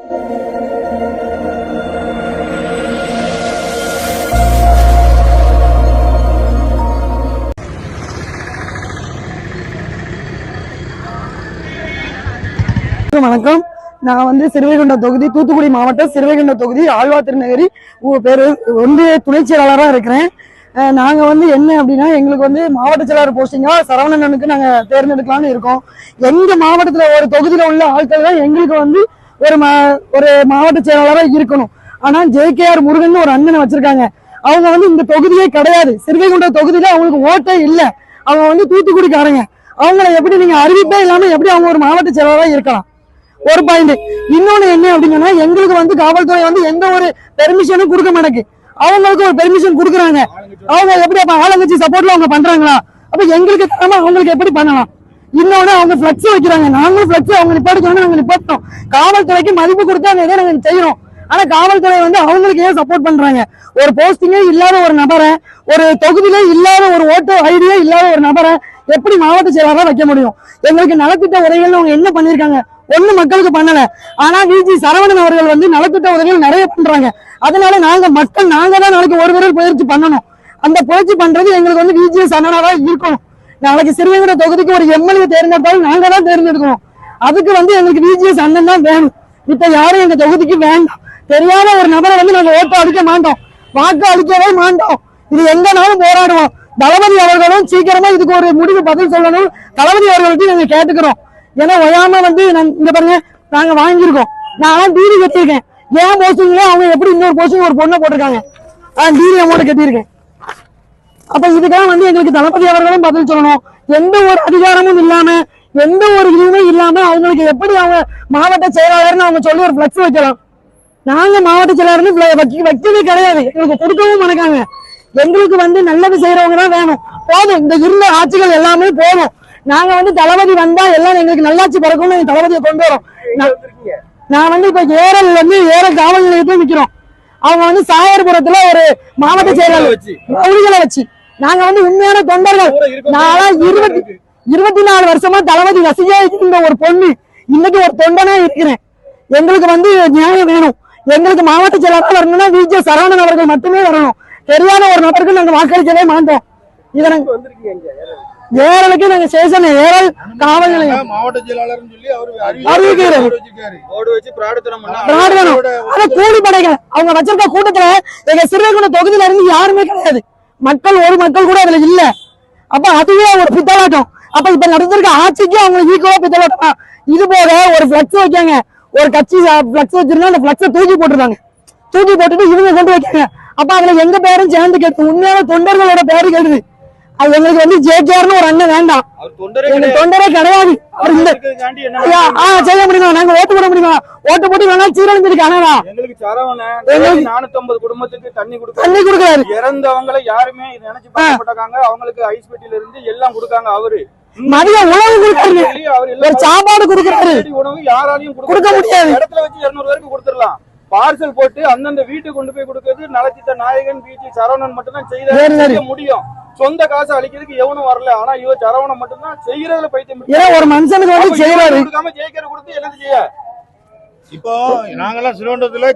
வணக்கம். நான் வந்து சிறுவைகுண்ட தொகுதி தூத்துக்குடி மாவட்டம் சிறுவைகுண்ட தொகுதி ஆழ்வா திருநகரி. பேரு ஒன்றிய துணை செயலாளராக இருக்கிறேன். நாங்கள் நாங்க வந்து என்ன அப்படின்னா எங்களுக்கு வந்து மாவட்ட செயலாளர் போஸ்டிங்கா சரவணனுக்கு நாங்க தேர்ந்தெடுக்கலாம்னு இருக்கோம். எங்க மாவட்டத்துல ஒரு தொகுதியில உள்ள ஆட்கள் தான் எங்களுக்கு வந்து ஒரு மா- ஒரு மாவட்ட செயலாளராக இருக்கணும். ஆனால் ஜேகேஆர் முருகன் ஒரு அண்ணனை வச்சிருக்காங்க. அவங்க வந்து இந்த தொகுதியே கிடையாது. சிறுவைகுண்ட தொகுதியில அவங்களுக்கு ஓட்டே இல்லை. அவங்க வந்து தூத்துக்குடிக்காரங்க. அவங்கள எப்படி நீங்க அறிவிப்பே இல்லாம எப்படி அவங்க ஒரு மாவட்ட செயலாளராக இருக்கலாம்? ஒரு பாயிண்ட் இன்னொன்னு என்ன அப்படின்னா எங்களுக்கு வந்து காவல்துறை வந்து எந்த ஒரு பெர்மிஷனும் கொடுக்க மாட்டேங்குது. அவங்களுக்கு ஒரு பெர்மிஷன் கொடுக்குறாங்க. அவங்க எப்படி அப்ப ஆளுங்கட்சி சப்போர்ட்ல அவங்க பண்றாங்களா? அப்ப எங்களுக்கு அவங்களுக்கு எப்படி பண்ணலாம்? இன்னொன்னு அவங்க பிளக்ஸ் வைக்கிறாங்க. நாங்களும் பிளக்ஸ் அவங்க நிப்பாட்ட சொன்னா நாங்க நிப்பாட்டோம் காவல்துறைக்கு மதிப்பு கொடுத்து அந்த இதை நாங்க செய்யறோம். ஆனா காவல்துறை வந்து அவங்களுக்கு ஏன் சப்போர்ட் பண்றாங்க? ஒரு போஸ்டிங்கே இல்லாத ஒரு நபரை ஒரு தொகுதியிலே இல்லாத ஒரு ஓட்டோ ஐடியே இல்லாத ஒரு நபரை எப்படி மாவட்ட செயலாளராக வைக்க முடியும்? எங்களுக்கு நலத்திட்ட உதவிகள் அவங்க என்ன பண்ணிருக்காங்க? ஒண்ணு மக்களுக்கு பண்ணல. ஆனா விஜி சரவணன் அவர்கள் வந்து நலத்திட்ட உதவிகள் நிறைய பண்றாங்க. அதனால நாங்க மக்கள் நாங்க தான் நாளைக்கு ஒரு விரல் பயிற்சி பண்ணணும். அந்த பயிற்சி பண்றது எங்களுக்கு வந்து விஜிஎஸ் அண்ணனாவா இருக்கணும். நாளைக்கு சிறுவங்கட தொகுதிக்கு ஒரு எம்எல்ஏ தேர்ந்தெடுத்தாலும் நாங்க தான் தேர்ந்தெடுக்கணும். அதுக்கு வந்து எங்களுக்கு விஜிஎஸ் அண்ணன் தான் வேணும். இப்ப யாரும் எங்க தொகுதிக்கு வேண்டாம். தெரியாத ஒரு நபரை வந்து நாங்க ஓட்டு அழிக்க மாட்டோம். வாக்கு அளிக்கவே மாட்டோம். இது எங்கனாலும் போராடுவோம். தளபதி அவர்களும் சீக்கிரமா இதுக்கு ஒரு முடிவு பதில் சொல்லணும். தளபதி அவர்களுக்கு நாங்க கேட்டுக்கிறோம். ஏன்னா ஒயாம வந்து இங்க பாருங்க நாங்க வாங்கியிருக்கோம். நான் டிவி கட்டியிருக்கேன். ஏன் போஸ்டிங்ல அவங்க எப்படி இன்னொரு போஸ்டிங் ஒரு பொண்ணை போட்டிருக்காங்க? டிவி அமௌண்ட் கட்டியிருக்கேன். அப்ப இதுக்கெல்லாம் வந்து எங்களுக்கு தளபதி அவர்களும் பதில் சொல்லணும். எந்த ஒரு அதிகாரமும் இல்லாம எந்த ஒரு இதுவுமே இல்லாம அவங்களுக்கு எப்படி அவங்க மாவட்ட செயலாளர்னு அவங்க சொல்லி ஒரு பிளக்ஸ் வைக்கலாம். நாங்க மாவட்ட செயலாளர்னு வைக்கவே கிடையாது. எங்களுக்கு கொடுக்கவும் மாட்டாங்க எங்களுக்கு வந்து நல்லது செய்யறவங்க தான் வேணும். போதும். இந்த இருந்த ஆட்சிகள் எல்லாமே போதும். நாங்க வந்து தளபதி வந்தா எல்லாம் எங்களுக்கு நல்லாட்சி பிறக்கும்னு எங்க தளபதியை கொண்டு வரோம். நான்- வந்து இப்ப ஏரல் வந்து ஏரல் காவல் நிலையத்தில் நிக்கிறோம். அவங்க வந்து சாயர்புரத்துல ஒரு மாவட்ட செயலாளர் வச்சு. ரவுடிகளை வச்சு. நாங்க வந்து உண்மையான தொண்டர்கள். நான் இருபத்தி இருபத்தி நாலு வருஷமா தளபதி ரசிகா இருந்த ஒரு பொண்ணு. இன்னைக்கு ஒரு தொண்டனா இருக்கிறேன். எங்களுக்கு வந்து நியாயம் வேணும். எங்களுக்கு மாவட்ட செயலாளர் வரணும்னா விஜய சரவணன் அவர்கள் மட்டுமே வரணும். தெரியாத ஒரு நபருக்கு நாங்க வாக்களிக்கவே மாட்டோம். இதை நாங்க ஏரலுக்கு நாங்க ஸ்டேஷன் ஏரல் காவல் நிலையம். மாவட்ட செயலாளர்னு சொல்லி அவரு அறிவிக்கிறாரு. கூலிப்படைகள் அவங்க வச்சிருக்க கூட்டத்துல எங்க சிறுவைகுண்ட தொகுதியில இருந்து யாருமே கிடையாது. மக்கள் ஒரு மக்கள் கூட அதுல இல்ல. அப்ப அதுவே ஒரு பித்தலாட்டம். அப்ப இப்ப நடந்திருக்க ஆட்சிக்கு அவங்களுக்கு ஈக்குவலா பித்தலாட்டம். இது போக ஒரு பிளக்ஸ் வைக்காங்க. ஒரு கட்சி பிளக்ஸ் வச்சிருந்தா அந்த பிளக்ஸ தூக்கி போட்டுருந்தாங்க தூக்கி போட்டுட்டு இவங்க கொண்டு வைக்காங்க. அப்ப அதுல எங்க பேரும் சேர்ந்து கேட்டு உண்மையான தொண்டர்களோட பேரு கேட்டுது அது எங்களுக்கு வந்து ஜேகேஆர்னு ஒரு அண்ணன் வேண்டாம். அவர் தொண்டரே கிடையாது. செய்ய முடியுமா? நாங்க ஓட்டு போட முடியுமா? ஓட்டு போட்டு வேணா சீரழிஞ்சிருக்கு அண்ணா எங்களுக்கு நானூத்தி குடும்பத்துக்கு தண்ணி கொடுக்க தண்ணி கொடுக்குறாரு. இறந்தவங்களை யாருமே நினைச்சு பாக்கப்பட்டாங்க அவங்களுக்கு ஐஸ் பெட்டியில இருந்து எல்லாம் கொடுக்காங்க அவரு. மதிய உணவு கொடுக்குறாரு. ஒரு சாப்பாடு கொடுக்குறாரு. உணவு யாராலையும் கொடுக்க முடியாது. இடத்துல வச்சு இருநூறு பேருக்கு கொடுத்துடலாம். பார்சல் போட்டு அந்தந்த வீட்டுக்கு கொண்டு போய் கொடுக்கிறது நலத்திட்ட நாயகன் பிஜி சரவணன் மட்டும் தான். செய்ய முடியும். சொந்த காசு அழிக்கிறதுக்கு எவனும் வரல. ஆனா இவ சரவணன் மட்டும் தான் செய்யறதுல பைத்தியம் ஏன்னா ஒரு மனுஷனுக்கு வந்து செய்யறாரு ஜெயிக்கிற கொடுத்து என்னது செய்ய? இப்போ நாங்கெல்லாம் சிறுவண்டத்துல